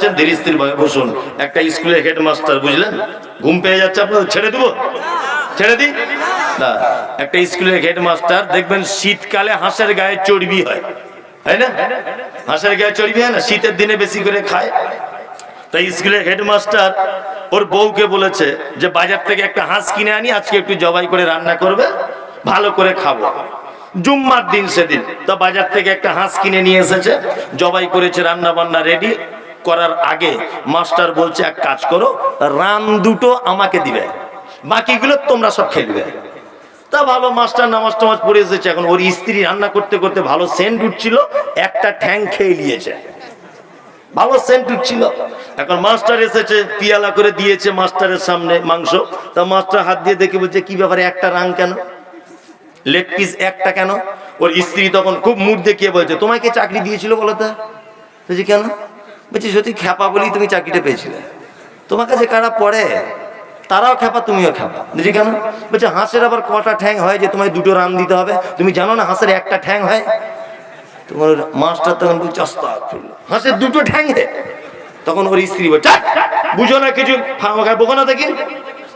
আছেন ধীর স্থির ভাবে বসুন। একটা স্কুলের হেডমাস্টার, বুঝলেন? ঘুম পেয়ে যাচ্ছে, আপনাদের ছেড়ে দেবো? ছেড়ে দিই? না। একটা স্কুলের হেডমাস্টার, দেখবেন শীতকালে হাঁসের গায়ে চর্বি হয়। তাই না? হাঁসের গায়ে চর্বি হয় না? শীতের দিনে বেশি করে খায়। তাই স্কুলের হেডমাস্টার, ওর বউকে বলেছে যে, বাজার থেকে একটা হাঁস কিনে আনি, আজকে একটু জবাই করে রান্না করবে, ভালো করে খাব। জুম্মার দিন সেদিন। তো বাজার থেকে একটা হাঁস কিনে নিয়ে এসেছে, জবাই করেছে রান্না বান্না রেডি করার আগে মাস্টার বলছে, এক কাজ করো, রান দুটো আমাকে দিবে, বাকিগুলো তোমরা সব খেলবে তা ভালো, মাস্টার নামাজ টামাজ পড়ে এসেছে। এখন ওর স্ত্রী রান্না করতে করতে ভালো সেন্ট উঠছিল, একটা ঠ্যাং খেয়ে নিয়েছে। ভালো সেন্ট উঠছিল। এখন মাস্টার এসেছে, পিয়ালা করে দিয়েছে মাস্টারের সামনে মাংস। তা মাস্টার হাত দিয়ে দেখে বলছে, কি ব্যাপারে, একটা রাং কেন? লেগ পিস একটা কেন? ওর স্ত্রী তখন খুব মুড দেখিয়ে বলছে তোমাকে চাকরি দিয়েছিল বলো তো? কেন? বলছি সত্যি খ্যাপা বলেই তুমি চাকরিটা পেয়েছিলে। তোমার কাছে কারা পড়ে, তারাও খেপা তুমিও খেপা বুঝি কেন? বলছে, হাঁসের আবার কটা ঠ্যাং হয় যে তোমায় দুটো রান দিতে হবে? তুমি জানো না হাঁসের একটা ঠ্যাং হয়? তোমার মাস্টার তখন বলছে। হাঁসের দুটো ঠ্যাং হে। তখন ওর স্ত্রী বলছে বুঝো না কিছু বোকা না দেখি?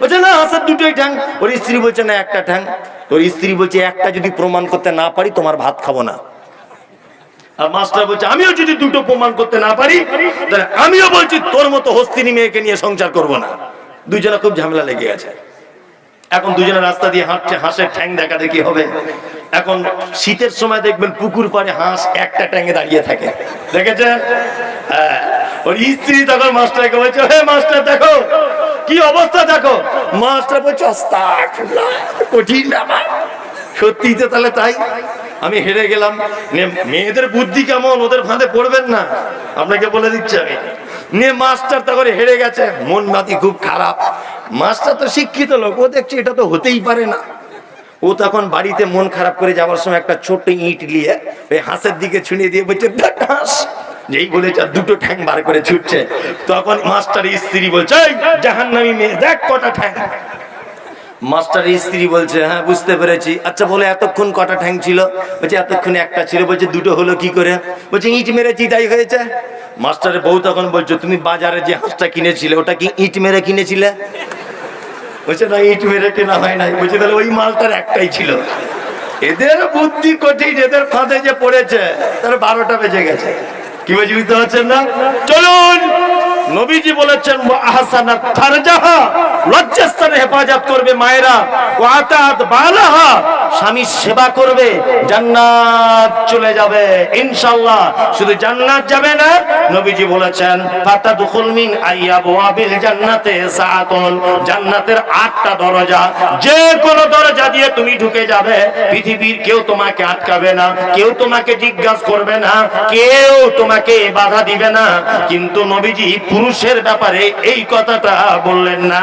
বলছে, না, হাঁসের দুটোই ঠ্যাং। ওর স্ত্রী বলছে, না, একটা ঠ্যাং। তোর স্ত্রী বলছে, একটা যদি প্রমাণ করতে না পারি, তোমার ভাত খাব না। আর মাস্টার বলছে, আমিও যদি দুটো প্রমাণ করতে না পারি, তাহলে আমিও বলছি, তোর মতো হস্তিনী মেয়েকে নিয়ে সংসার করব না। দুজনে খুব ঝামেলা লেগে গেছে এখন দুজনে রাস্তা দিয়ে হাঁটছে, হাঁসের ঠ্যাং দেখা দেখি হবে। এখন শীতের সময় দেখবেন পুকুর পাড়ে হাঁস একটা ট্যাঙ্গে দাঁড়িয়ে থাকে। দেখেছেন? হ্যাঁ। ওর স্ত্রী তখন মাস্টারকে বলছে, হে মাস্টার, দেখো, কি অবস্থা দেখো? মাস্টার বলছে কঠিন ব্যাপার। সত্যি তো তাহলে তাই? আমি হেরে গেলাম। মেয়েদের বুদ্ধি কেমন? ওদের ফাঁদে পড়বেন না। আপনাকে বলে দিচ্ছি আমি। নিয়ে মাস্টার তখন হেরে গেছে। মন মাতি খুব খারাপ। মাস্টার তো শিক্ষিত লোক। ও দেখছে এটা তো হতেই পারে না। ও তখন বাড়িতে মন খারাপ করে যাওয়ার সময় একটা ছোট্ট ইট নিয়ে ওই হাঁসের দিকে ছুঁড়ে দিয়ে বলছে, "দেখ হাঁস। যেই বলেছে দুটো ঠ্যাং বার করে ছুটছে তখন মাস্টার স্ত্রী বলছে জাহান্নামী মেয়ে, দেখ কটা ঠ্যাং। মাস্টার স্ত্রী বলছে হ্যাঁ বুঝতে পেরেছি। আচ্ছা বলে, এতক্ষণ কটা ঠ্যাং ছিল? বলছে, এতক্ষণ একটা ছিল। বলছে, দুটো হলো কি করে? বলছে, ইট মেরেছি, তাই হয়েছে? মাস্টারের বউ তখন বলছো, তুমি বাজারে যে হাঁসটা কিনেছিলে, ওটা কি ইট মেরে কিনেছিলে? বলছে, না, ইট মেরে কেনা হয় নাই। বলছে, তাহলে ওই মালটার একটাই ছিল। এদের বুদ্ধি কঠিন, এদের ফাঁদে যে পড়েছে, তার বারোটা বেজে গেছে। কি বলছি বুঝতে পারছেন না? চলুন! নবীজি বলেছেন আহসানা ফারজাহা লজ্জাস্থানে হেফাজত করবে মায়েরা। ওয়াতাত বালাহা, স্বামী সেবা করবে, জান্নাত চলে যাবে, ইনশাআল্লাহ। শুধু জান্নাত যাবে না, নবীজি বলেছেন, ফাতাদুখুল মিন আইয়াবওয়াবিল জান্নাতে সাআতুন। জান্নাতের আটটা দরজা যে কোন দরজা দিয়ে তুমি ঢুকে যাবে, পৃথিবীর কেউ তোমাকে আটকাবে না, কেউ তোমাকে জিজ্ঞাসা করবে না, কেউ তোমাকে বাধা দিবে না। কিন্তু নবীজি পুরুষের ব্যাপারে এই কথাটা বললেন না।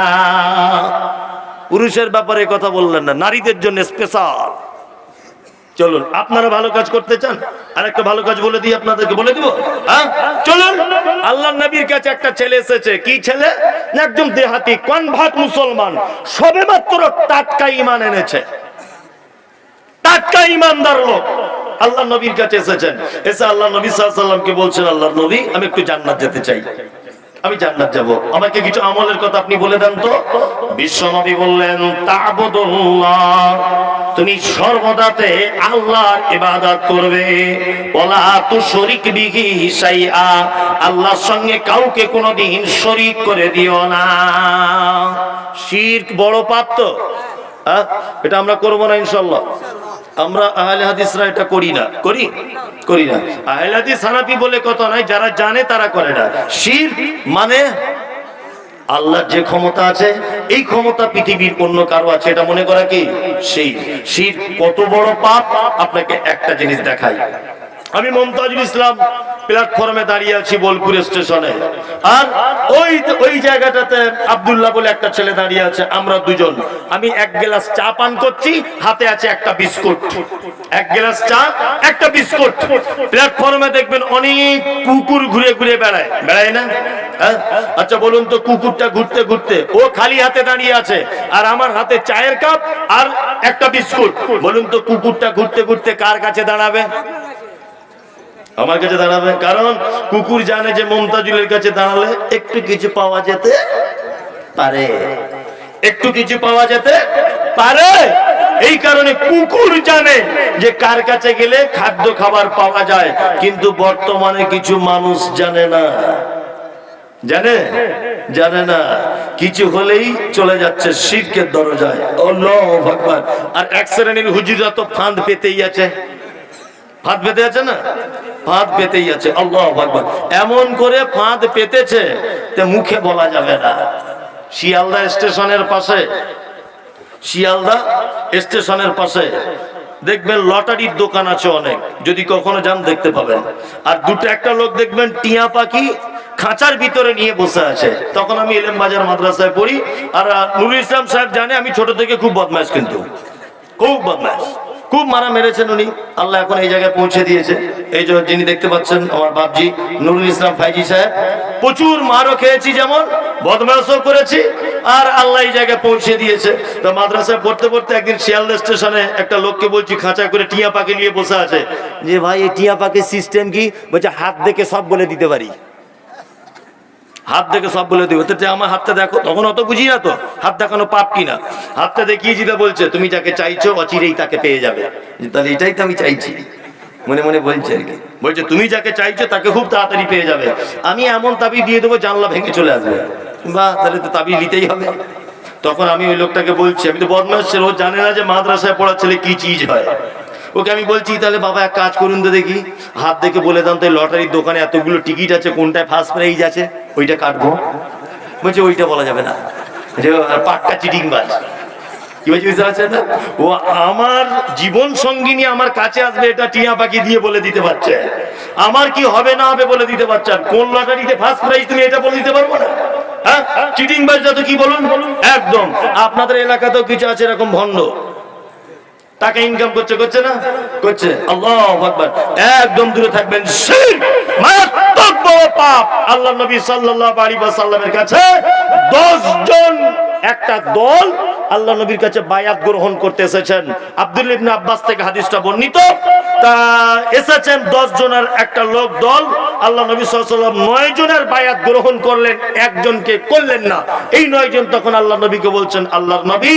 পুরুষের ব্যাপারে কথা বললেন না, নারীদের জন্য স্পেশাল চলুন, আপনারা ভালো কাজ করতে চান? আর একটা ভালো কাজ বলে দিই আপনাদেরকে, বলে দিব? হ্যাঁ? চলুন আল্লাহ নবীর কাছে একটা ছেলে এসেছে। কি ছেলে? না একদম দেহাতি কনভার্ট মুসলমান। সবে মাত্র টাটকা ইমান এনেছে। টাটকা ইমানদার লোক। আল্লাহ নবীর কাছে এসেছেন। এসে আল্লাহ নবী সাল্লামকে বলছেন আল্লাহ নবী, আমি একটু জান্নাত যেতে চাই। আমি জান্নাত যাব। আমাকে কিছু আমলের কথা আপনি বলে দেন তো। বিশ্ব নবী বললেন, তাবুদুল্লাহ, তুমি সর্বদাতে আল্লাহর ইবাদত করবে। ওলা তু শরিক বিহি হিসাইয়া আল্লাহর সঙ্গে কাউকে কোনোদিন শরিক করে দিও না। শিরক বড় পাপ তো? এটা আমরা করব না ইনশাল্লাহ আমরা আহলে হাদিসরা এটা করি না। করি? করি না। আহলে হাদিস হানাফি বলে কথা নাই, যারা জানে তারা করে না। শির মানে আল্লাহর যে ক্ষমতা আছে, এই ক্ষমতা পৃথিবীর অন্য কারও আছে, এটা মনে করা কি? সেই শির কত বড় পাপ, আপনাকে একটা জিনিস দেখাই। আমি মমতাজুল ইসলাম প্ল্যাটফর্মে দাঁড়িয়ে আছি বোলপুর স্টেশনে। আর ওই ওই জায়গাটাতে আব্দুল্লাহ বলে একটা ছেলে দাঁড়িয়ে আছে, আমরা দুজন। আমি এক গ্লাস চা পান করছি, হাতে আছে একটা বিস্কুট। এক গ্লাস চা, একটা বিস্কুট। প্ল্যাটফর্মে দেখবেন অনেক কুকুর ঘুরে ঘুরে বেড়ায়। বেড়ায় না? হ্যাঁ? আচ্ছা বলুন তো কুকুরটা ঘুরতে ঘুরতে, ও খালি হাতে দাঁড়িয়ে আছে, আর আমার হাতে চায়ের কাপ আর একটা বিস্কুট। বলুন তো কুকুরটা ঘুরতে ঘুরতে কার কাছে দাঁড়াবে? আমার কাছে দাঁড়াবে। কারণ কুকুর জানে যে মমতাজুলের কাছে দাঁড়ালে একটু কিছু পাওয়া যেতে পারে। একটু কিছু পাওয়া যেতে পারে। এই কারণে কুকুর জানে যে কার কাছে গেলে খাদ্য খাবার পাওয়া যায়, কিন্তু বর্তমানে কিছু মানুষ জানে না। জানে? জানে না। কিছু হলেই চলে যাচ্ছে, শিরকের দরজায়। আল্লাহ ভগবান আর এক শ্রেণির হুজুরা তো ফাঁদ পেতেই আছে। ফাঁদ পেতে আছে না? ফাঁদ পেতেই আছে, আল্লাহ এমন করে ফাঁদ পেতেছে, তে মুখে বলা যাবে না। শিয়ালদা স্টেশনের পাশে, শিয়ালদা স্টেশনের পাশে, দেখবেন লটারির দোকান আছে অনেক, যদি কখনো যান দেখতে পাবেন। আর দুটো একটা লোক দেখবেন টিয়া পাখি খাঁচার ভিতরে নিয়ে বসে আছে। তখন আমি এলেম বাজার মাদ্রাসায় পড়ি, আর নুরুল ইসলাম সাহেব জানে আমি ছোট থেকে খুব বদমাস কিন্তু। খুব বদমাস খুব মারা মেরেছেন উনি। আল্লাহ এখন এই জায়গায় পৌঁছে দিয়েছে। এই যে যিনি দেখতে পাচ্ছেন আমার বাপজি নুরুল ইসলাম ফাইজি সাহেব, প্রচুর মারও খেয়েছি যেমন বদমাসও করেছি, আর আল্লাহ এই জায়গায় পৌঁছে দিয়েছে। তো মাদ্রাসায় পড়তে পড়তে একদিন শিয়ালদা স্টেশনে একটা লোককে বলছি, খাঁচা করে টিয়া পাখি নিয়ে বসে আছে। যে ভাই, এই টিয়া পাখির সিস্টেম কি? বলছে, হাত দেখে সব বলে দিতে পারি। হাত দেখে সব বলে দিবে তো আমার হাতটা দেখো, তখন অত বুঝি না তো, হাত দেখানো পাপ কিনা। হাতটা দেখিয়ে দিতে বলছে, তুমি যাকে চাইছো, অচিরেই তাকে পেয়ে যাবে। তাহলে এটাই তো আমি চাইছি। মনে মনে বলছে আর কি। বলছে, তুমি যাকে চাইছো, তাকে খুব তাড়াতাড়ি পেয়ে যাবে। আমি এমন তাবি দিয়ে দেবো, জানলা ভেঙে চলে আসবে। বা তাহলে তো তাবি নিতেই হবে। তখন আমি ওই লোকটাকে বলছি, আমি তো বদমাস ছিল, ও জানে না যে মাদ্রাসায় পড়ার ছেলে কি চিজ হয়। ওকে আমি বলছি, তাহলে বাবা এক কাজ করুন তো দেখি। হাত দেখে বলে দাম তো লটারির দোকানে এতগুলো টিকিট আছে, কোনটায় ফার্স্ট প্রাইজ আছে? ওইটা কাটবো। বলছে, ওইটা বলা যাবে না। যে পাক্কা চিটিং বাজ কি বলছি না? ও আমার জীবন সঙ্গিনী আমার কাছে আসবে, এটা টিয়া পাখি দিয়ে বলে দিতে পারছে। আমার কি হবে না হবে বলে দিতে পারছে? কোন লটারিতে ফার্স্ট প্রাইজ তুমি এটা বলে দিতে পারব না? হ্যাঁ? চিটিং বাজটা তো কি বলুন? একদম। আপনাদের এলাকাতেও কিছু আছে এরকম ভণ্ড। টাকা ইনকাম করছে করছে না? করছে। আল্লাহ আকবার। একদম দূরে থাকবেন শিরক মারাত্মক বড় পাপ। আল্লাহ নবী সাল্লাল্লাহু আলাইহি ওয়াসাল্লামের কাছে 10 জন একটা দল আল্লাহ নবীর কাছে বায়াত গ্রহণ করতে এসেছেন। আব্দুল ইবনে আব্বাস থেকে হাদিসটা বর্ণিত। তা এসেছেন 10 জনের একটা লোক দল। আল্লাহ নবী ওয়াসাল্লাম 9 জনের বায়াত গ্রহণ করলেন, একজনকে করলেন না। এই 9 জন তখন আল্লাহ নবীকে বলছেন, আল্লাহর নবী,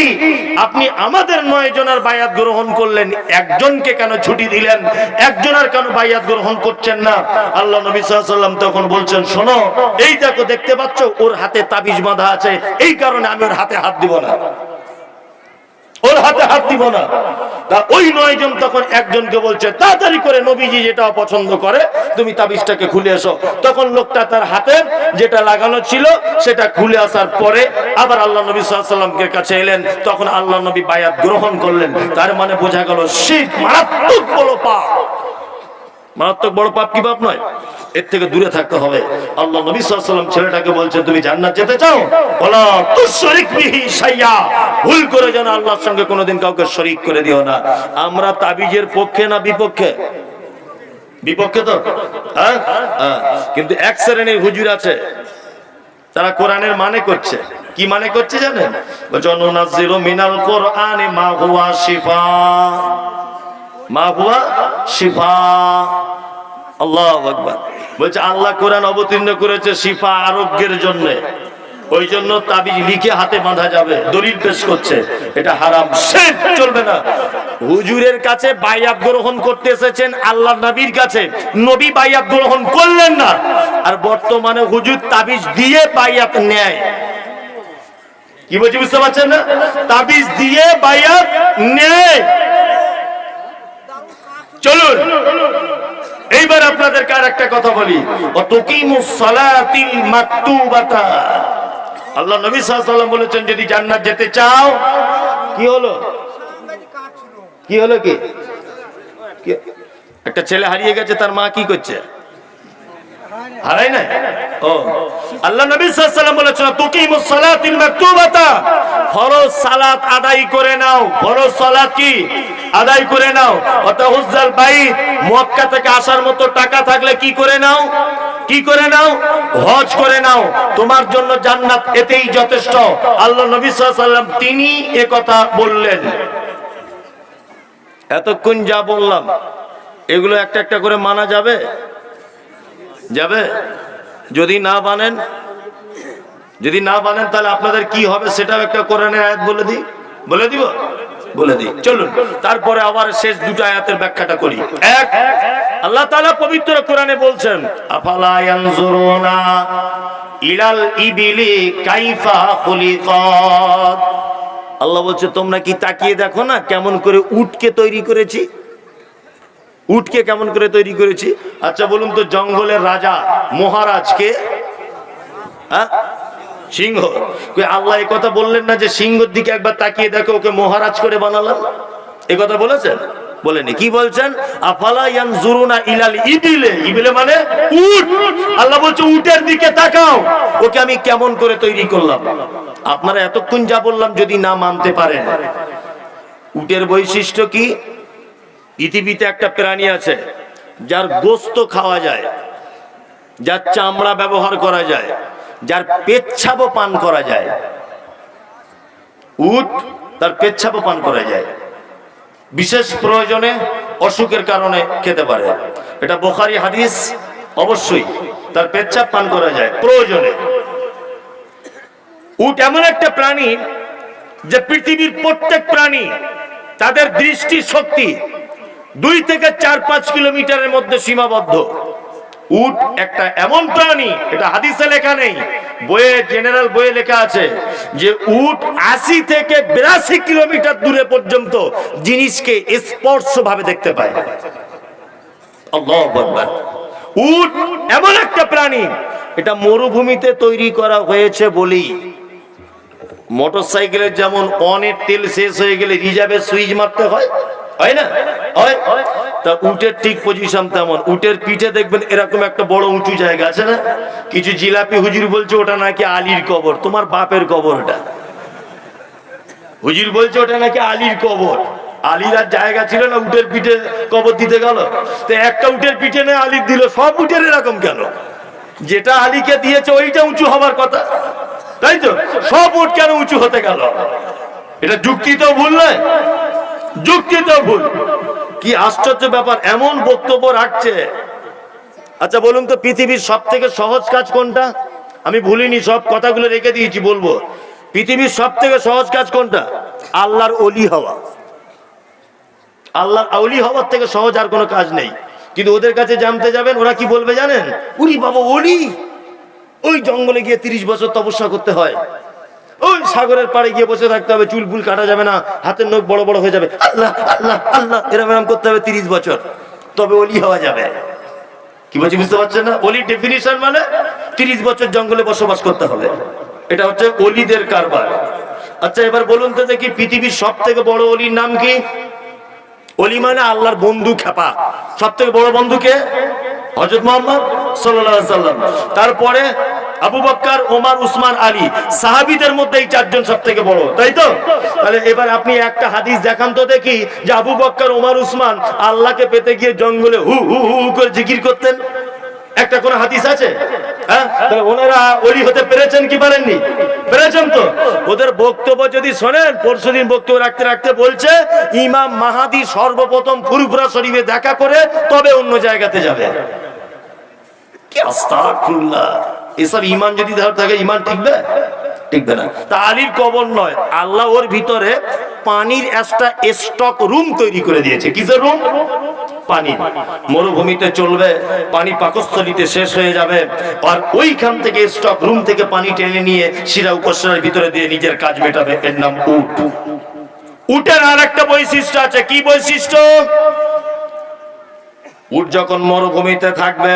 আপনি আমাদের 9 জনের বায়াত গ্রহণ করলেন, একজনকে কেন ছুটি দিলেন? একজনের কেন বায়াত গ্রহণ করছেন না? আল্লাহ নবী ওয়াসাল্লাম তখন বলছেন, শোনো, এই দেখো, দেখতে পাচ্ছ, ওর হাতে তাবিজ বাঁধা আছে। এই কারণে আমি ওর হাতে হাত দিব না। ওর হাতে হাত দিব না। তা ওই নয় জন তখন একজনকে বলছে, তাড়াতাড়ি করে নবীজি যেটা পছন্দ করে, তুমি তাবিজটাকে খুলে এসো। তখন লোকটা তার হাতে যেটা লাগানো ছিল, সেটা খুলে আসার পরে আবার আল্লাহ নবী সাল্লামকে কাছে এলেন। তখন আল্লাহ নবী বায়াত গ্রহণ করলেন। তার মানে বোঝা গেল শীত মারাত্মক বলো পাপ মারাত্মক বড় পাপ কি পাপ নয়? এর থেকে দূরে থাকতে হবে। আল্লাহ নবী সাল্লাম ছেলেটাকে বলছে তুমি জান্নাত যেতে চাও? বলা তুশরিক বিহি শাইয়া। ভুল করে যেন আল্লাহর সঙ্গে কোনোদিন কাউকে শরীক করে দিও না। আমরা তাবিজের পক্ষে না বিপক্ষে? বিপক্ষে তো? হ্যাঁ? হ্যাঁ। কিন্তু এক শ্রেণির হুজুর আছে, তারা কোরআনের মানে করছে। কি মানে করছে জানেন? অনুনাজিলু মিনাল কোরআনে মা হুয়া শিফা। মা হুয়া শিফা। আল্লাহ আকবার। বলছে, আল্লাহ কোরআন অবতীর্ণ করেছে শিফা আরোগ্যের জন্য। ওই জন্য তাবিজ লিখে হাতে বাঁধা যাবে, দলিল পেশ করছে। এটা হারাম চলবে না। হুজুরের কাছে বাইয়াত গ্রহণ করতে এসেছেন আল্লাহ নবীর কাছে। নবী বাইয়াত গ্রহণ করলেন না। আর বর্তমানে হুজুর তাবিজ দিয়ে বাইয়াত নেয়। কি বলছি, বুঝতে পারছেন না? তাবিজ দিয়ে বাইয়াত নেয়। চলুন। এইবার আপনাদেরকে আর একটা কথা বলি। আল্লাহ নবী আলাইহি বলেছেন, যদি জান্নাত যেতে চাও, কি হলো? কি হলো কি- একটা ছেলে হারিয়ে গেছে, তার মা কি করছে? হারাই নাই? ও। আল্লাহ নবী বলেছেন মাকতুবাতা। ফরজ সালাত আদায় করে নাও। ফরজ সালাত কি? আদায় করে নাও। অতাহুজ্জাল বাইত। মক্কা থেকে আসার মতো টাকা থাকলে কি করে নাও? কি করে নাও? হজ করে নাও। তোমার জন্য জান্নাত এতেই যথেষ্ট। আল্লাহ নবী তিনি এ কথা বললেন। এতক্ষণ যা বললাম, এগুলো একটা একটা করে মানা যাবে? যাবে? যদি না বানেন, যদি না বানেন, তাহলে আপনাদের কি হবে সেটাও একটা কোরআনের আয়াত বলে দিই। বলে দিব? বলে দিই। চলুন, তারপরে আবার শেষ দুটো আয়াতের ব্যাখ্যাটা করি। এক, আল্লাহ তাআলা পবিত্র কোরআনে বলছেন, আফালা ইয়ানজুরুনা ইলাল ইবিলি কাইফা খুলিকাত। আল্লাহ বলছে, তোমরা কি তাকিয়ে দেখো না কেমন করে উটকে তৈরি করেছি? উটকে কেমন করে তৈরি করেছি? আচ্ছা বলুন তো, জঙ্গলের রাজা মহারাজকে হ্যাঁ? সিংহ। আল্লাহ এই কথা বললেন না যে সিংহর দিকে একবার তাকিয়ে দেখো, ওকে মহারাজ করে বানালাম? এই কথা বলেছেন? বলেনি। কি বলছেন? আফালা ইয়ানজুরুনা ইলাল ইবিলে। ইবিলে মানে উট। আল্লাহ বলছে, উটের দিকে তাকাও। ওকে আমি কেমন করে তৈরি করলাম? আপনারা এতক্ষণ যা বললাম যদি না মানতে পারেন। উটের বৈশিষ্ট্য কি? পৃথিবীতে একটা প্রাণী আছে, যার গোস্ত খাওয়া যায়, যার চামড়া ব্যবহার করা যায়, যার পেচ্ছাবও পান করা যায়। উট তার পেচ্ছাবও পান করা যায়। বিশেষ প্রয়োজনে অসুখের কারণে খেতে পারে। এটা বোখারি হাদিস, অবশ্যই তার পেচ্ছাপ পান করা যায়, প্রয়োজনে। উট এমন একটা প্রাণী যে পৃথিবীর প্রত্যেক প্রাণী তাদের দৃষ্টি শক্তি দুই থেকে চার পাঁচ কিলোমিটারের মধ্যে সীমাবদ্ধ। উট একটা এমন প্রাণী, এটা হাদিসে লেখা নেই, বইয়ে, জেনারেল বইয়ে লেখা আছে যে উট আশি থেকে বিরাশি কিলোমিটার দূরে পর্যন্ত জিনিসকে স্পর্শ ভাবে দেখতে পায়। উট এমন একটা প্রাণী, এটা মরুভূমিতে তৈরি করা হয়েছে বলেই মোটর সাইকেলের যেমন অনেক তেল শেষ হয়ে গেলে রিজার্ভে সুইচ মারতে হয় উটের ঠিক পজিশন তেমন। উটের পিঠে দেখবেন এরকম একটা বড় উঁচু জায়গা আছে না? কিছু জিলাপি হুজুর বলছে ওটা নাকি আলীর কবর। তোমার বাপের কবর ওটা। হুজুর বলছে ওটা নাকি আলীর কবর। আলীর আর জায়গা ছিল না, উটের পিঠে কবর দিতে গেল। তো একটা উটের পিঠে না আলীর দিল? সব উটের এরকম কেন? যেটা আলীকে দিয়েছে, ওইটা উঁচু হবার কথা। তাই তো? সব উট কেন উঁচু হতে গেল? এটা যুক্তি তো ভুল নয়। যুক্তি তো ভুল। কি আশ্চর্য ব্যাপার, এমন বক্তব্য রাখছে। আচ্ছা বলুন তো, পৃথিবীর সব থেকে সহজ কাজ কোনটা? আমি ভুলিনি, সব কথাগুলো রেখে দিয়েছি, বলব। পৃথিবীর সব থেকে সহজ কাজ কোনটা? আল্লাহর অলি হওয়া। আল্লাহর অলি হওয়ার থেকে সহজ আর কোনো কাজ নেই। কিন্তু ওদের কাছে জানতে যাবেন, ওরা কি বলবে জানেন? উনি বাবা অলি ওই জঙ্গলে গিয়ে তিরিশ বছর তপস্যা করতে হয়। ওই সাগরের পাড়ে গিয়ে বসে থাকতে হবে, চুল ফুল কাটা যাবে না, হাতের নখ বড় বড় হয়ে যাবে। আল্লাহ আল্লাহ আল্লাহ, এরম এরম করতে হবে তিরিশ বছর। তবে অলি হওয়া যাবে। কি বলছি, বুঝতে পারছেন না? অলির ডেফিনিশন মানে তিরিশ বছর জঙ্গলে বসবাস করতে হবে। এটা হচ্ছে ওলিদের কারবার। আচ্ছা এবার বলুন তো দেখি পৃথিবীর সব থেকে বড় অলির নাম কি? অলি মানে আল্লাহর বন্ধু খেপা। সব থেকে বড় বন্ধুকে হজরত মোহাম্মদ সাল্লাম। তারপরে আবু বক্কর, ওমার, উসমান, আলী সাহাবিদের মধ্যে এই চারজন সব থেকে বড়, তাই তো? তাহলে এবার আপনি একটা হাদিস দেখান তো দেখি যে আবু বক্কর, ওমার, উসমান আল্লাহকে পেতে গিয়ে জঙ্গলে হু হু হু হু করে জিকির করতেন। একটা কোন হাদিস আছে? হ্যাঁ? ওনারা ওলি হতে পেরেছেন কি পারেননি? পেরেছেন তো? ওদের বক্তব্য যদি শোনেন, পরশুদিন বক্তব্য রাখতে রাখতে বলছে, ইমাম মাহাদি সর্বপ্রথম ফুরফুরা শরীফে দেখা করে তবে অন্য জায়গাতে যাবে। এসব ইমান যদি থাকে ইমান টিকবে টিকবে না। তা কবর নয়, আল্লাহ ওর ভিতরে পানির একটা স্টক রুম তৈরি করে দিয়েছে। কিসের রুম পানি। মরুভূমিতে চলবে, পানি পাকস্থলিতে শেষ হয়ে যাবে। আর ওইখান থেকে স্টক রুম থেকে পানি টেনে নিয়ে শিরা উপসরার ভিতরে দিয়ে নিজের কাজ মেটাবে। এর নাম উট। উটের আর একটা বৈশিষ্ট্য আছে। কি বৈশিষ্ট্য? উট যখন মরুভূমিতে থাকবে,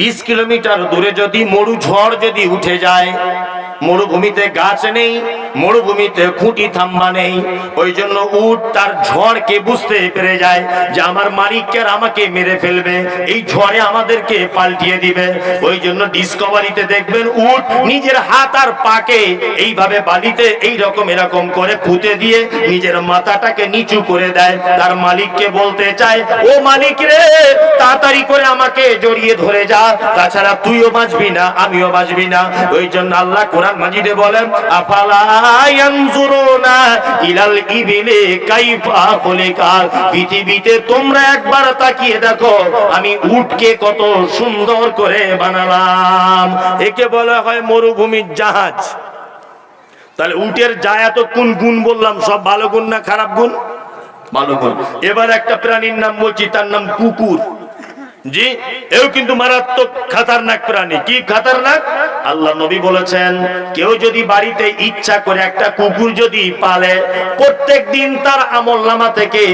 বিশ কিলোমিটার দূরে যদি মরু ঝড় যদি উঠে যায়, মরুভূমিতে গাছ নেই মরুভূমিতে খুঁটি থাম্বা নেই। ওই জন্য উট তার ঝড়কে বুঝতে পেরে যায় যে আমার মালিককে আর আমাকে মেরে ফেলবে। এই ঝড়ে আমাদেরকে পাল্টিয়ে দিবে। ওই জন্য ডিসকভারিতে দেখবেন উট নিজের হাত আর পাকে এইভাবে বালিতে এই রকম এরকম করে পুঁতে দিয়ে নিজের মাথাটাকে নিচু করে দেয়। তার মালিককে বলতে চায়, ও মালিক রে, তাড়াতাড়ি করে আমাকে জড়িয়ে ধরে যা। তাছাড়া তুইও বাঁচবি না, আমিও বাঁচবি না। ওই জন্য আল্লাহ কোরআন মাজিদে বলেন, আফালা ইয়ানজুরুনা ইলাল ইবিলি কাইফা খুলিকাত পৃথিবীতে তোমরা একবার তাকিয়ে দেখো আমি উটকে কত সুন্দর করে বানালাম। একে বলা হয় মরুভূমির জাহাজ। তাহলে উটের যা এত কোন গুণ বললাম সব ভালো গুণ না খারাপ গুণ? ভালো গুণ। এবার একটা প্রাণীর নাম বলছি তার নাম কুকুর। জি, এও কিন্তু মারাত্মক খাতারনাক প্রাণী। কি খাতারনাক? আল্লাহ নবী বলেছেন, কেউ যদি বাড়িতে ইচ্ছা করে একটা কুকুর যদি পালে প্রত্যেক দিন তার আমল নামা থেকে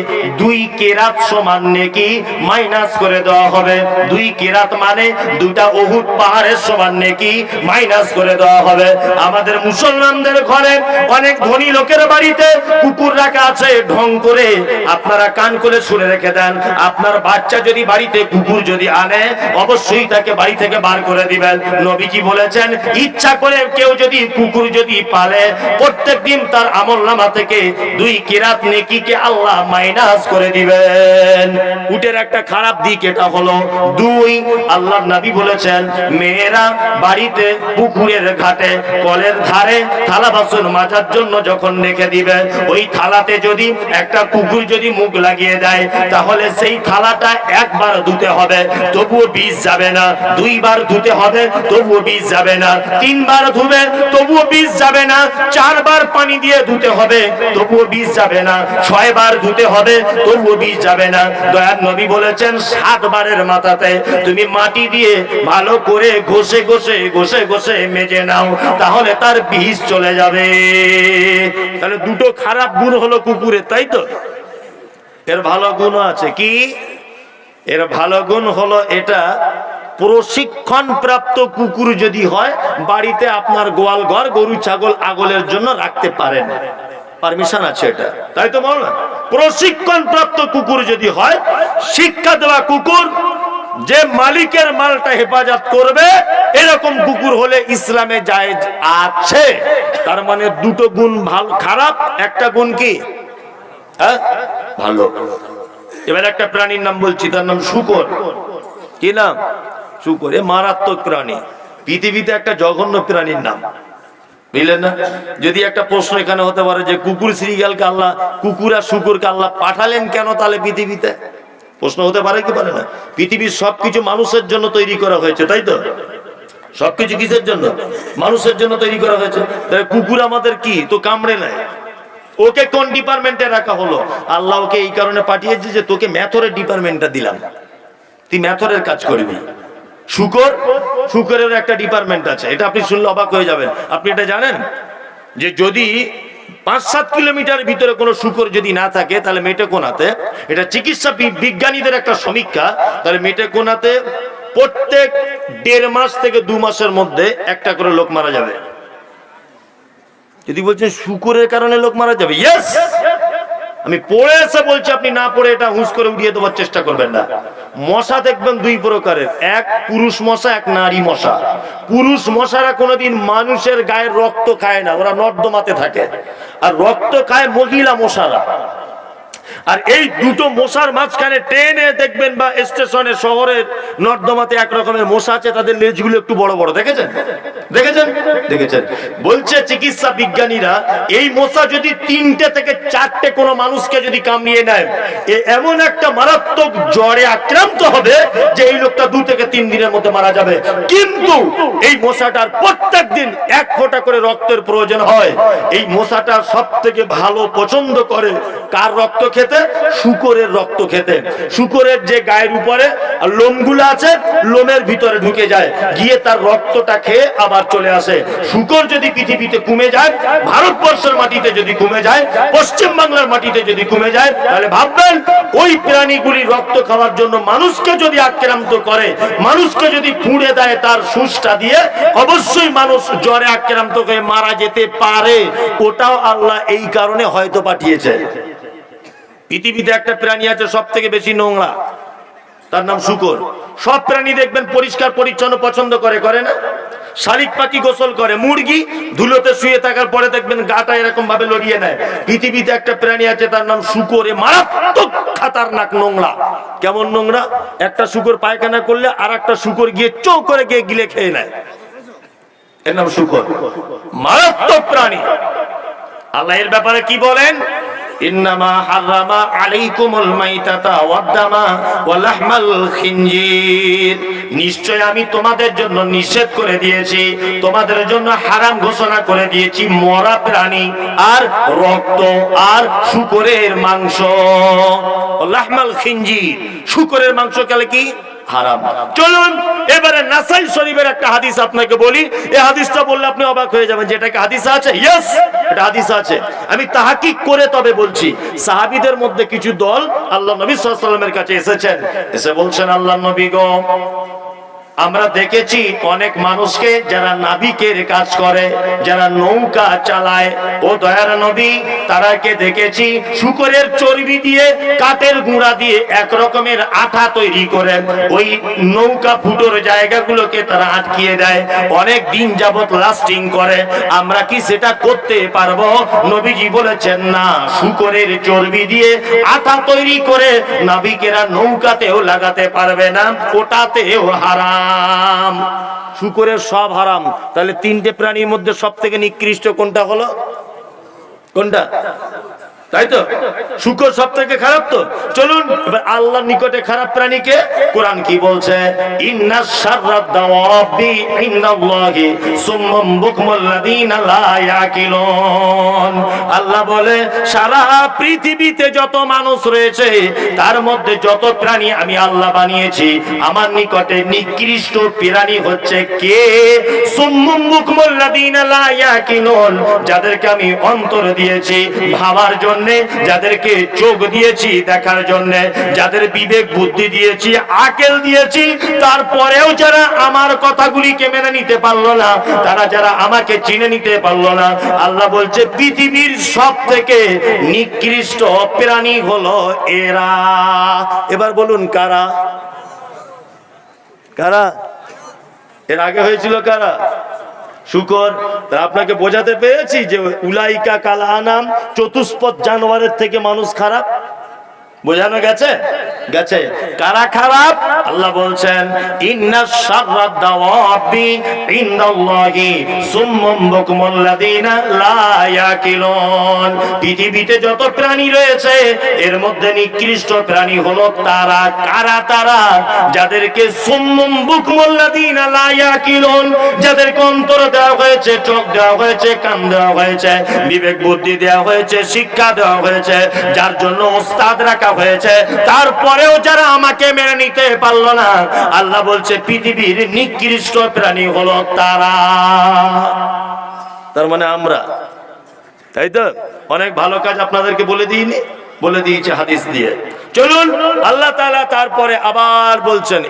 দুই কেরাত সমান নেকি মাইনাস করে দেওয়া হবে। দুই কেরাত মানে দুটা অহুত পাহাড়ের সমান নেকি মাইনাস করে দেওয়া হবে। আমাদের মুসলমানদের ঘরে অনেক ধনী লোকের বাড়িতে কুকুর রাখা আছে, ঢং করে আপনারা কান করে শুনে রেখে দেন। আপনার বাচ্চা যদি বাড়িতে কুকুর যদি আনে, অবশ্যই তাকে বাড়ি থেকে বার করে দিবেন। নবীজি বলেছেন? ইচ্ছা করে কেউ যদি, কুকুর যদি পালে প্রত্যেক দিন তার আমল নামা থেকে দুই কিরাত নেকিকে আল্লাহ মাইনাস করে দিবেন। উটের একটা খারাপ দিক এটা হলো, দুই আল্লাহ নবী বলেছেন, মেয়েরা বাড়িতে পুকুরের ঘাটে, কলের ধারে থালা বাসন মাজার জন্য যখন রেখে দিবে, ওই থালাতে যদি একটা কুকুর যদি মুখ লাগিয়ে দেয়, তাহলে সেই থালাটা একবার ধুতে হবে। তবুও বীজ যাবে না। দুইবার ধুতে হবে, তবুও বীজ যাবে না। তিনবার ধুবে, তবুও বীজ যাবে না। চারবার পানি দিয়ে ধুতে হবে, তবুও বীজ যাবে না। ছয়বার ধুতে হবে, তবুও বীজ যাবে না। দয়ার নবী বলেছেন সাতবারের মাথাতে, তুমি মাটি দিয়ে ভালো করে ঘষে ঘষে ঘষে ঘষে মেজে নাও, তাহলে তার বীজ চলে যাবে। তাহলে দুটো খারাপ গুণ হলো কুকুরের, তাই তো? এর ভালো গুণ আছে। কি? এর ভালো গুণ হলো এটা প্রশিক্ষণ প্রাপ্ত কুকুর যদি হয়, বাড়িতে আপনার গোয়াল ঘর, গরু, ছাগল, আগলের জন্য রাখতে পারেন। পারমিশন আছে এটা। তাই তো বল প্রশিক্ষণ প্রাপ্ত কুকুর যদি হয়, শিক্ষা দেওয়া কুকুর, যে মালিকের মালটা হেফাজত করবে, এরকম কুকুর হলে ইসলামে জায়েজ আছে। তার মানে দুটো গুণ ভালো খারাপ, একটা গুণ কি? হ্যাঁ? ভালো। এবার একটা প্রাণীর নাম বলছি, তার নাম শুকর। কি নাম? শুকর এ মারাত্মক প্রাণী। পৃথিবীতে একটা জঘন্য প্রাণীর নাম। বুঝলেন না? যদি একটা প্রশ্ন এখানে হতে পারে যে কুকুর শ্রীগালকে আল্লাহ, কুকুর আর শুকুরকে আল্লাহ পাঠালেন কেন তাহলে পৃথিবীতে? প্রশ্ন হতে পারে কি পারে না? পৃথিবীর সবকিছু মানুষের জন্য তৈরি করা হয়েছে, তাই তো? সবকিছু কিসের জন্য? মানুষের জন্য তৈরি করা হয়েছে। তাহলে কুকুর আমাদের কি? তো কামড়ে নেয়। ওকে কোন ডিপার্টমেন্টে রাখা হলো? আল্লাহ ওকে এই কারণে পাঠিয়েছে যে তোকে ম্যাথরের ডিপার্টমেন্টটা দিলাম। তুই ম্যাথরের কাজ করবি। শুকর? শুকরের একটা ডিপার্টমেন্ট আছে। এটা আপনি শুনলে অবাক হয়ে যাবেন। আপনি এটা জানেন? যে যদি পাঁচ সাত কিলোমিটার ভিতরে কোনো শুকর যদি না থাকে, তাহলে মেটেকোনাতে এটা চিকিৎসা বিজ্ঞানীদের একটা সমীক্ষা। তাহলে মেটেকোনাতে প্রত্যেক দেড় মাস থেকে দু মাসের মধ্যে একটা করে লোক মারা যাবে। যদি বলছেন শুকুরের কারণে লোক মারা যাবে আমি পড়ে এসে বলছি, আপনি না পড়ে এটা হুঁশ করে উড়িয়ে দেওয়ার চেষ্টা করবেন না। মশা দেখবেন দুই প্রকারের, এক পুরুষ মশা, এক নারী মশা। পুরুষ মশারা কোনোদিন মানুষের গায়ের রক্ত খায় না, ওরা নর্দমাতে থাকে। আর রক্ত খায় মহিলা মশারা। আর এই দুটো মশার মাঝখানে ট্রেনে দেখবেন বা স্টেশনে শহরের নর্দমাতে এক রকমের মশা আছে, তাদের লেজগুলো একটু বড় বড়। দেখেছেন? দেখেছেন? দেখেছেন? বলছে চিকিৎসা বিজ্ঞানীরা, এই মশা যদি তিনটে থেকে চারটে কোনো মানুষকে যদি কামড়িয়ে নেয়, এ এমন একটা মারাত্মক জ্বরে আক্রান্ত হবে যে এই লোকটা দু থেকে তিন দিনের মধ্যে মারা যাবে। কিন্তু এই মশাটার প্রত্যেক দিন এক ফোঁটা করে রক্তের প্রয়োজন হয়। এই মশাটা সব থেকে ভালো পছন্দ করে। কার রক্ত খেতে শুকরের রক্ত খেতে। শুকরের যে গায়ের উপরে লোমগুলো আছে, লোমের ভিতরে ঢুকে যায়। গিয়ে তার রক্তটা খেয়ে আবার চলে আসে। শুকর যদি পৃথিবীতে কমে যায়, ভারতবর্ষের মাটিতে যদি কমে যায় পশ্চিম বাংলার মাটিতে যদি কমে যায়, তাহলে ভাববেন, ওই প্রাণীগুলি রক্ত খাওয়ার জন্য মানুষকে যদি আক্রান্ত করে, মানুষকে যদি পুড়ে দেয় তার সুসটা দিয়ে, অবশ্যই মানুষ জ্বরে আক্রান্ত হয়ে মারা যেতে পারে। ওটাও আল্লাহ এই কারণে হয়তো পাঠিয়েছে। পৃথিবীতে একটা প্রাণী আছে সব থেকে বেশি নোংরা। তার নাম শুকর। সব প্রাণী দেখবেন পরিষ্কার, পরিচ্ছন্ন, পছন্দ করে করে না? শালিক পাখি গোসল করে, মুরগি ধুলোতে শুয়ে থাকার পরে দেখবেন গাটা এরকম ভাবে লড়িয়ে নেয়। পৃথিবীতে একটা প্রাণী আছে, তার নাম শুকর। মারাত্মক খাতারনাক নোংরা। কেমন নোংরা? একটা শুকর পায়খানা করলে আর একটা শুকর গিয়ে চৌ করে গিয়ে গিলে খেয়ে নেয়। এর নাম শুকর। মারাত্মক প্রাণী। আল্লাহ এর ব্যাপারে কি বলেন? ইন্নামা নিশ্চয় আমি তোমাদের জন্য নিষেধ করে দিয়েছি, তোমাদের জন্য হারাম ঘোষণা করে দিয়েছি মরা প্রাণী আর রক্ত আর শুকরের মাংস। লাহমাল খিনজির। শুকরের মাংস কালে কি? চলুন, এবারে নাসাই শরীফের একটা হাদিস আপনাকে বলি। এই হাদিসটা বললে আপনি অবাক হয়ে যাবেন যে এটাকে হাদিস আছে? ইয়েস এটা হাদিস আছে। আমি তাহাকিক করে তবে বলছি, সাহাবিদের মধ্যে কিছু দল আল্লাহ নবী সাল্লামের কাছে এসেছেন। এসে বলছেন, আল্লাহ নবী গো আমরা দেখেছি অনেক মানুষকে যারা নাবিকের কাজ করে, যারা নৌকা চালায়। ও দয়ার নবী, তারাকে দেখেছি শুকরের চর্বি দিয়ে কাঠের গুঁড়া দিয়ে এক রকমের আঠা তৈরি করে। ওই নৌকা ফুটোর জায়গাগুলোকে তারা আটকিয়ে দেয়। অনেক দিন যাবত লাস্টিং করে। আমরা কি সেটা করতে পারব? নবীজি বলেছেন, না, শুকরের চর্বি দিয়ে আঠা তৈরি করে নাবিকেরা নৌকাতেও লাগাতে পারবে না, ওটাতেও হারাম। শুকরের সব হারাম। তাহলে তিনটে প্রাণীর মধ্যে সব থেকে নিকৃষ্ট কোনটা হলো? কোনটা? তাই তো? শুকর সব থেকে খারাপ তো? চলুন আল্লাহর নিকটে খারাপ প্রাণীকে কোরআন কি বলছে? ইন্না শাররাদ দাওয়াবি লা ইয়াকিলুন। আল্লাহ বলে, সারা পৃথিবীতে যত মানুষ রয়েছে, তার মধ্যে যত প্রাণী আমি আল্লাহ বানিয়েছি, আমার নিকটে নিকৃষ্ট প্রাণী হচ্ছে কে? সুম্মাম বুকমুল্লাযীনা লা ইয়াকিলুন। যাদেরকে আমি অন্তর দিয়েছি, ভাবার জন্য যাদেরকে চোখ দিয়েছি দেখার জন্য, যাদের বিবেক, বুদ্ধি দিয়েছি, আকেল দিয়েছি, তারপরেও যারা আমার কথাগুলিকে মেনে নিতে পারল না, তারা যারা আমাকে চিনে নিতে পারল না, আল্লাহ বলছে, পৃথিবীর সব থেকে নিকৃষ্ট প্রাণী হলো এরা। এবার বলুন, কারা? কারা? এর আগে হয়েছিল কারা? শুকর আপনাকে বোঝাতে পেরেছি যে উলাইকা কালা আনাম চতুষ্পদ জানোয়ারের থেকে মানুষ খারাপ। বোঝানো গেছে? গেছে। কারা খারাপ? আল্লাহ বলছেন, ইন্না শাররাদ দাওয়াবি ইন্দাল্লাহি সুম্মাম বুকমুল্লাযীনা লা ইয়াকিলুন। পৃথিবীতে যত প্রাণী রয়েছে, এর মধ্যে নিকৃষ্ট প্রাণী হলো তারা। কারা তারা? যাদেরকে সুম্মাম বুকমুল্লাযীনা লা ইয়াকিলুন, যাদেরকে অন্তর দেওয়া হয়েছে, চোখ দেওয়া হয়েছে, কান দেওয়া হয়েছে, বিবেক বুদ্ধি দেওয়া হয়েছে, শিক্ষা দেওয়া হয়েছে, যার জন্য ওস্তাদ রাখা হয়েছে। তারপরেও যারা আমাকে মেনে নিতে পারল না, আল্লাহ বলছে, পৃথিবীর নিকৃষ্ট প্রাণী হলো তারা। তার মানে আমরা। তাই তো? অনেক ভালো কাজ আপনাদেরকে বলে দিইনি? বলে দিয়েছে হাদিস দিয়ে। চলুন, আল্লাহ তাআলা তারপরে আবার বলছেন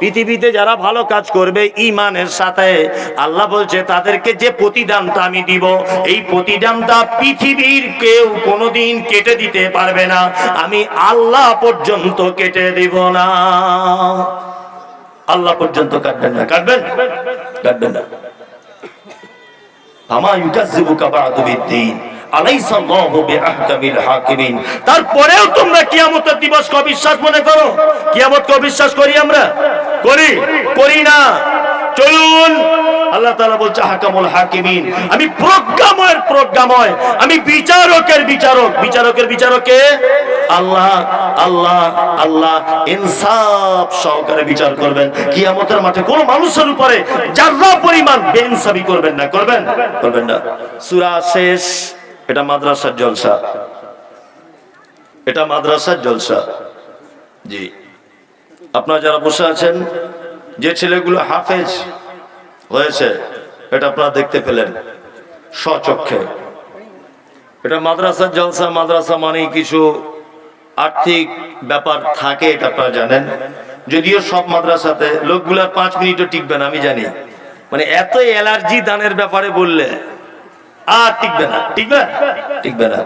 পৃথিবীতে যারা ভালো কাজ করবে ইমানের সাথে, আল্লাহ বলছে, তাদেরকে যে প্রতিদানটা আমি দিব, এই প্রতিদানটা পৃথিবীর কেউ কোনোদিন কেটে দিতে পারবে না। আমি আল্লাহ পর্যন্ত কেটে দিব না। আল্লাহ পর্যন্ত কাটবেন না। কাটবেন? কাটবেন না। তারপরেও তোমরা কিয়ামতের দিবস অবিশ্বাস মনে করো? কিয়ামতকে অবিশ্বাস করি আমরা? করি? করি না। চলুন। আল্লাহ তাআলা বলছে হাকামুল হাকিমিন। আমি প্রজ্ঞাময়ের প্রজ্ঞাময়। আমি বিচারকের বিচারক। বিচারকের বিচারকে? আল্লাহ আল্লাহ আল্লাহ ইনসাফ সহকারে বিচার করবেন। কিয়ামতের মাঠে কোন মানুষের উপরে যারা পরিমাণ বেইনসাফি করবেন না, করবেন? করবেন না। সূরা শেষ, এটা মাদ্রাসার জলসা। এটা মাদ্রাসার জলসা। জি। আপনারা যারা বসে আছেন যে ছেলেগুলো হাফেজ হয়েছে, এটা আপনারা দেখতে পেলেন স্বচক্ষে। এটা মাদ্রাসার জলসা, মাদ্রাসা মানেই কিছু আর্থিক ব্যাপার থাকে, এটা আপনারা জানেন। যদিও সব মাদ্রাসাতে লোকগুলার পাঁচ মিনিটও টিকবে না, আমি জানি। মানে এত অ্যালার্জি দানের ব্যাপারে বললে আর টিকবে না। টিকবে? টিকবে না।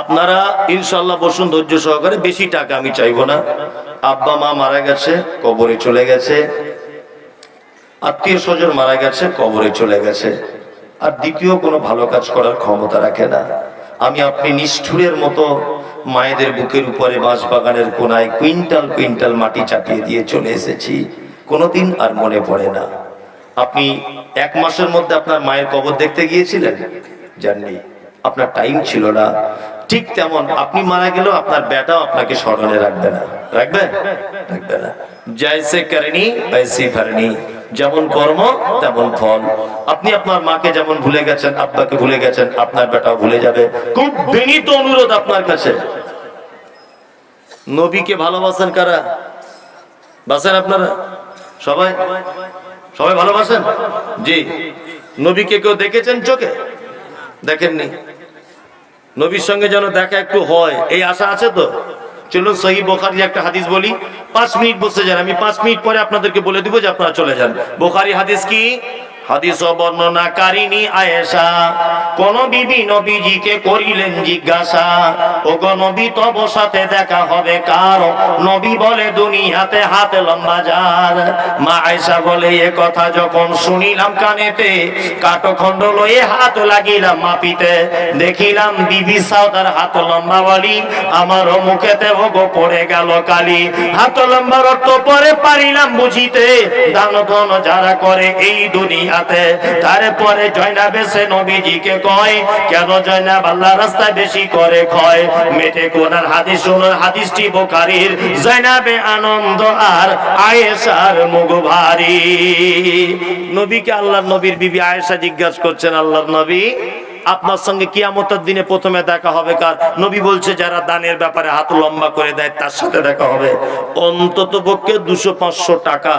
আপনারা ইনশাল্লাহ বসুন ধৈর্য সহকারে, বেশি টাকা আমি চাইব না। আব্বা মা মারা গেছে, কবরে চলে গেছে। আত্মীয় স্বজন মারা গেছে, কবরে চলে গেছে। আর দ্বিতীয় কোনো ভালো কাজ করার ক্ষমতা রাখে না। আমি আপনি নিষ্ঠুরের মতো মায়েদের বুকের উপরে বাঁশ বাগানের কোনায় কুইন্টাল কুইন্টাল মাটি চাপিয়ে দিয়ে চলে এসেছি। কোনোদিন আর মনে পড়ে না। আপনি এক মাসের মধ্যে আপনার মায়ের কবর দেখতে গিয়েছিলেন? জাননি। আপনার টাইম ছিল না। ঠিক তেমন আপনি মারা গেলেও আপনার বেটাও আপনাকে স্মরণে রাখবে না। রাখবে? রাখবে না। জয়সে করেনি বৈসে ভরনি যেমন কর্ম, তেমন ফল আপনি আপনার মাকে যেমন ভুলে গেছেন আব্বাকে ভুলে গেছেন, আপনার বেটাও ভুলে যাবে। খুব বিনীত অনুরোধ আপনার কাছে। নবীকে ভালোবাসেন কারা? বাসেন আপনারা? সবাই? সবাই ভালোবাসেন? জি। নবীকে কেউ দেখেছেন চোখে? দেখেননি। নবীর সঙ্গে যেন দেখা একটু হয়, এই আশা আছে তো? চলুন সহি বোখারি একটা হাদিস বলি। পাঁচ মিনিট বসে যান, আমি পাঁচ মিনিট পরে আপনাদেরকে বলে দিব যে আপনারা চলে যান। বোখারি হাদিস কি? হাদিস বর্ণনাকারিনী আয়েশা, কোন বিবি নবীজিকে করিলেন দেখা হবে কার? লয়ে হাত লাগিলাম মাপিতে। দেখিলাম বিবি সাউদার হাত লম্বা বলি আমার মুখেতে ওগো পড়ে গেল কালি। হাত লম্বা রক্ত পরে পারিলাম বুঝিতে দান ধন যারা করে এই দুনিয়াতে তারপরে জয়নাব এসে নবীজিকে কয়, কেন জয়নাব আল্লাহ রাস্তায় বেশি করে ক্ষয়? মেটে কোনার হাদিস শুনুন হাদিসটি বোকারির জয়নাবে আনন্দ আর আয়েশার মুখ ভারী। নবীকে আল্লাহর নবীর বিবি আয়েশা জিজ্ঞাসা করছেন, আল্লাহর নবী, আপনার সঙ্গে কিয়ামতের দিনে প্রথমে দেখা হবে কার? নবী বলছে, যারা দানের ব্যাপারে হাত লম্বা করে দেয়, তার সাথে দেখা হবে। অন্তত পক্ষে দুশো পাঁচশো টাকা।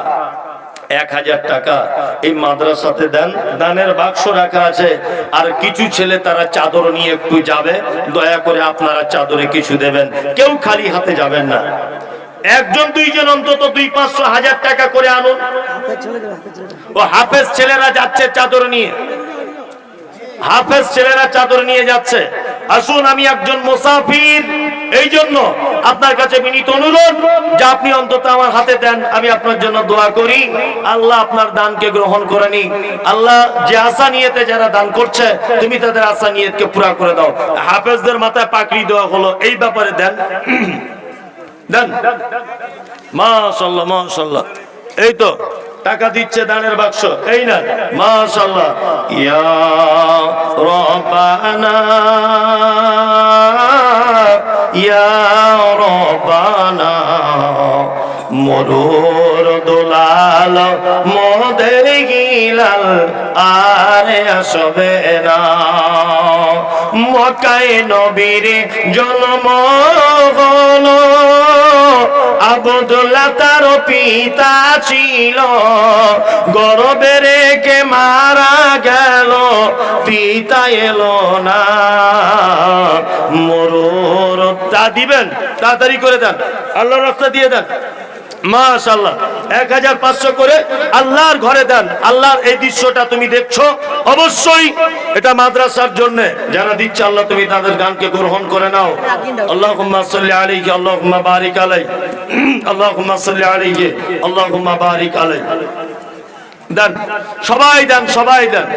এক হাজার টাকা। এই মাদ্রাসাতে দেন, দানের বাক্স রাখা আছে। আর কিছু ছেলে তারা চাদর নিয়ে একটু যাবে, দয়া করে আপনারা চাদরে কিছু দেবেন। কেউ খালি হাতে যাবেন না। একজন, দুইজন অন্তত দুই পাঁচশো হাজার টাকা করে আনুন। ও হাফেজ ছেলেরা যাচ্ছে চাদর নিয়ে। হাফেজ ছেলেরা চাদর নিয়ে যাচ্ছে। আসুন, আমি একজন মুসাফির। এই জন্য আপনার কাছে বিনীত অনুরোধ যে আপনি অন্তত আমার হাতে দেন, আমি আপনার জন্য দোয়া করি। আল্লাহ আপনার দানকে গ্রহণ করে নি আল্লাহ যে আশা নিয়েতে যারা দান করছে, তুমি তাদের আশা নিয়তকে পুরা করে দাও। হাফেজদের মাথায় পাকড়ি দেওয়া হলো, এই ব্যাপারে দেন। দেন। মাশাল্লাহ মাশাল্লাহ। এই তো টাকা দিচ্ছে দানের বাক্স, এই না? মাশাল্লাহ ইয়া রব্বানা ইয়া রব্বানা মরুর দোলাল মদের গিলাল আরে আসবে না। মকায় নবীর জন্ম হলো। আবদুল্লাহ তার পিতা ছিল। গরবে রেখে মারা গেল। পিতা এলো না। মরুর তা দিবেন, তাড়াতাড়ি করে দেন। আল্লাহ রাস্তা দিয়ে দেন। মাশাল্লাহ এক হাজার পাঁচশো করে আল্লাহর ঘরে দেন। আল্লাহর এই দৃশ্যটা তুমি দেখছ? অবশ্যই এটা মাদ্রাসার জন্য। যারা দিচ্ছে আল্লাহ, তুমি তাদের গানকে গ্রহণ করে নাও। আল্লাহ আলাইহি, আল্লাহুম্মা বারিক আলাই। আল্লাহুম্মা সাল্লি আলাইহি, আল্লাহুম্মা বারিক আলাই। দেন, সবাই দেন সবাই দেন।